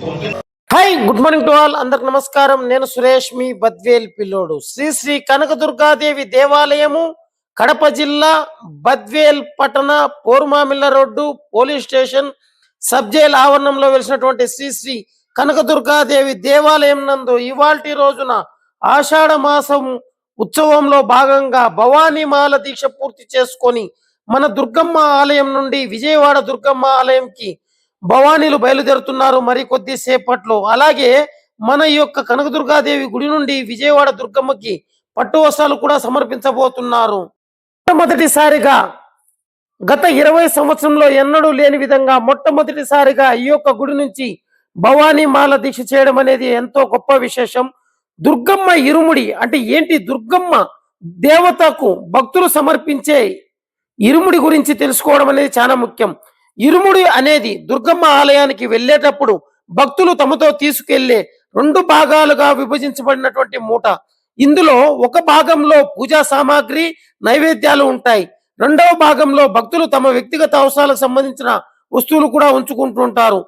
Hi good morning to all అందరికి నమస్కారం. నేను సురేష్ మీ బద్వేల్ పిల్లోడు. శ్రీ శ్రీ కనకదుర్గాదేవి దేవాలయము కడప జిల్లా బద్వేల్ పట్టణ Porumamilla road police station sub jail ఆవరణంలో వెలిసినటువంటి శ్రీ శ్రీ కనకదుర్గాదేవి దేవాలయం నందు ఇవాల్టి రోజున ఆషాఢ మాసం ఉత్సవంలో భాగంగా భవానీమాల దీక్ష పూర్తి చేసుకొని మన దుర్గమ్మ ఆలయం నుండి విజయవాడ దుర్గమ్మ ఆలయంకి భవానీలు బయలుదేరుతున్నారు మరి కొద్దిసేపట్లో. అలాగే మన యొక్క కనకదుర్గాదేవి గుడి నుండి విజయవాడ దుర్గమ్మకి పట్టు వస్త్రాలు కూడా సమర్పించబోతున్నారు. మొట్టమొదటిసారిగా గత ఇరవై సంవత్సరంలో ఎన్నడూ లేని విధంగా మొట్టమొదటిసారిగా ఈ యొక్క గుడి నుంచి భవానీ మాల దీక్ష చేయడం అనేది ఎంతో గొప్ప విశేషం. దుర్గమ్మ ఇరుముడి అంటే ఏంటి? దుర్గమ్మ దేవతకు భక్తులు సమర్పించే ఇరుముడి గురించి తెలుసుకోవడం అనేది చాలా ముఖ్యం. ఇరుముడి అనేది దుర్గమ్మ ఆలయానికి వెళ్ళేటప్పుడు భక్తులు తమతో తీసుకెళ్ళే రెండు భాగాలుగా విభజించబడినటువంటి మూట. ఇందులో ఒక భాగంలో పూజా సామాగ్రి నైవేద్యాలు ఉంటాయి. రెండవ భాగంలో భక్తులు తమ వ్యక్తిగత అవసరాలకు సంబంధించిన వస్తువులు కూడా ఉంచుకుంటుంటారు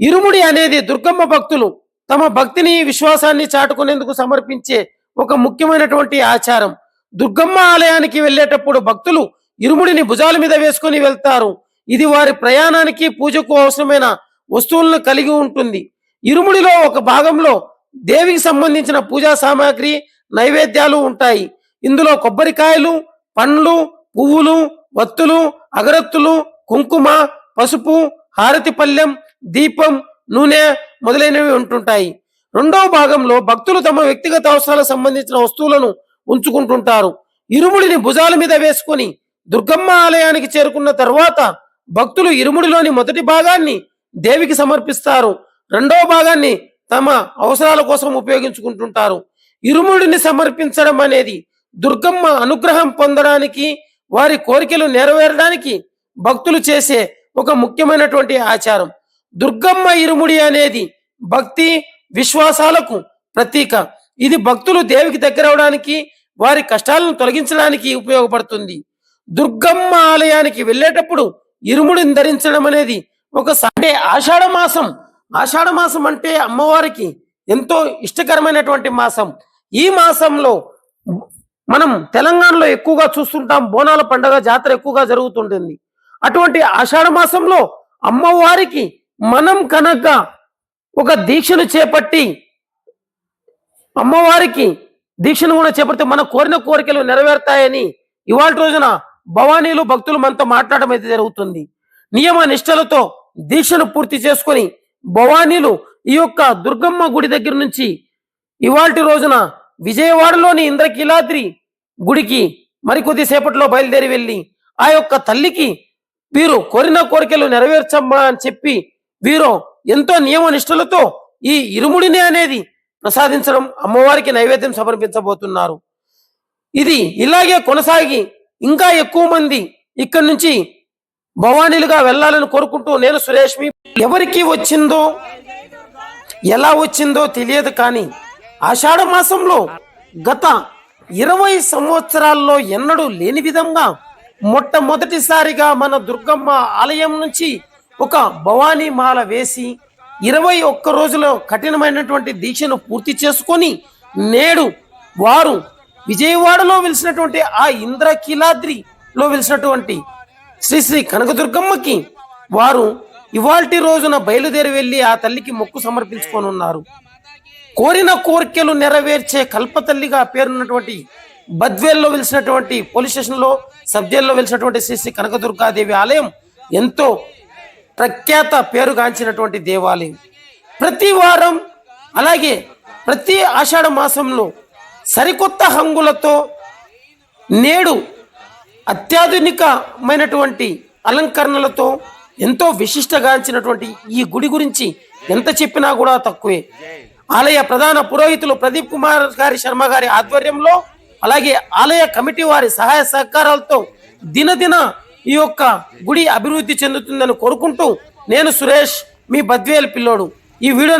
ఇరుముడి అనేది దుర్గమ్మ భక్తులు తమ భక్తిని విశ్వాసాన్ని చాటుకునేందుకు సమర్పించే ఒక ముఖ్యమైనటువంటి ఆచారం. దుర్గమ్మ ఆలయానికి వెళ్ళేటప్పుడు భక్తులు ఇరుముడిని భుజాల మీద వేసుకొని వెళ్తారు. ఇది వారి ప్రయాణానికి పూజకు అవసరమైన వస్తువులను కలిగి ఉంటుంది. ఇరుముడిలో ఒక భాగంలో దేవికి సంబంధించిన పూజా సామాగ్రి నైవేద్యాలు ఉంటాయి. ఇందులో కొబ్బరికాయలు పండ్లు పువ్వులు వత్తులు అగరత్తులు కుంకుమ పసుపు హారతి పళ్ళెం దీపం నూనె మొదలైనవి ఉంటుంటాయి. రెండవ భాగంలో భక్తులు తమ వ్యక్తిగత అవసరాలకు సంబంధించిన వస్తువులను ఉంచుకుంటుంటారు. ఇరుముడిని భుజాల మీద వేసుకొని దుర్గమ్మ ఆలయానికి చేరుకున్న తర్వాత భక్తులు ఇరుముడిలోని మొదటి భాగాన్ని దేవికి సమర్పిస్తారు. రెండవ భాగాన్ని తమ అవసరాల కోసం ఉపయోగించుకుంటుంటారు. ఇరుముడిని సమర్పించడం అనేది దుర్గమ్మ అనుగ్రహం పొందడానికి వారి కోరికలు నెరవేరడానికి భక్తులు చేసే ఒక ముఖ్యమైనటువంటి ఆచారం. దుర్గమ్మ ఇరుముడి అనేది భక్తి విశ్వాసాలకు ప్రతీక. ఇది భక్తులు దేవికి దగ్గర అవడానికి వారి కష్టాలను తొలగించడానికి ఉపయోగపడుతుంది. దుర్గమ్మ ఆలయానికి వెళ్ళేటప్పుడు ఇరుముడిని ధరించడం అనేది ఒక అంటే ఆషాఢ మాసం. ఆషాఢ మాసం అంటే అమ్మవారికి ఎంతో ఇష్టకరమైనటువంటి మాసం. ఈ మాసంలో మనం తెలంగాణలో ఎక్కువగా చూస్తుంటాం బోనాల పండగ జాతర ఎక్కువగా జరుగుతుంటుంది. అటువంటి ఆషాఢ మాసంలో అమ్మవారికి మనం కనుక ఒక దీక్షను చేపట్టి అమ్మవారికి దీక్షను కూడా చేపడితే మన కోరిన కోరికలు నెరవేరుతాయని ఇవాళ రోజున భవానీలు భక్తులు మనతో మాట్లాడడం అయితే జరుగుతుంది. నియమ నిష్టలతో దీక్షను పూర్తి చేసుకొని భవానీలు ఈ యొక్క దుర్గమ్మ గుడి దగ్గర నుంచి ఇవాటి రోజున విజయవాడలోని ఇంద్రకీలాద్రి గుడికి మరికొద్ది సేపట్లో బయలుదేరి వెళ్ళి ఆ యొక్క తల్లికి వీరు కోరిన కోరికలు నెరవేర్చమ్మా అని చెప్పి వీరు ఎంతో నియమ నిష్టలతో ఈ ఇరుముడిని అనేది ప్రసాదించడం అమ్మవారికి నైవేద్యం సమర్పించబోతున్నారు. ఇది ఇలాగే కొనసాగి ఇంకా ఎక్కువ మంది ఇక్కడి నుంచి భవానీలుగా వెళ్ళాలని కోరుకుంటూ నేను సురేష్మి ఎవరికి వచ్చిందో ఎలా వచ్చిందో తెలియదు కానీ ఆషాఢ మాసంలో గత ఇరవై సంవత్సరాల్లో ఎన్నడూ లేని విధంగా మొట్టమొదటిసారిగా మన దుర్గమ్మ ఆలయం నుంచి ఒక భవానీ మాల వేసి ఇరవై ఒక్క రోజులో కఠినమైనటువంటి దీక్షను పూర్తి చేసుకొని నేడు వారు విజయవాడలో వెలిసినటువంటి ఆ ఇంద్రకీలాద్రిలో వెలిసినటువంటి శ్రీ శ్రీ కనకదుర్గమ్మకి వారు ఇవాల్టి రోజున బయలుదేరి వెళ్ళి ఆ తల్లికి మొక్కు సమర్పించుకొని ఉన్నారు. కోరిన కోరికలు నెరవేర్చే కల్పతల్లిగా పేరున్నటువంటి బద్వేల్లో వెలిసినటువంటి పోలీస్ స్టేషన్లో సబ్జెల్లో వెలిసినటువంటి శ్రీ శ్రీ కనకదుర్గాదేవి ఆలయం ఎంతో ప్రఖ్యాత పేరుగాంచినటువంటి దేవాలయం. ప్రతి వారం అలాగే ప్రతి ఆషాఢ మాసంలో సరికొత్త హంగులతో నేడు అత్యాధునికమైనటువంటి అలంకరణలతో ఎంతో విశిష్టగాంచినటువంటి ఈ గుడి గురించి ఎంత చెప్పినా కూడా తక్కువే. ఆలయ ప్రధాన పురోహితులు ప్రదీప్ కుమార్ గారి శర్మ గారి ఆధ్వర్యంలో అలాగే ఆలయ కమిటీ వారి సహాయ సహకారాలతో దినదిన ఈ యొక్క గుడి అభివృద్ధి చెందుతుందని కోరుకుంటూ నేను సురేష్ మీ బద్వేల్ పిల్లోడు. ఈ వీడియో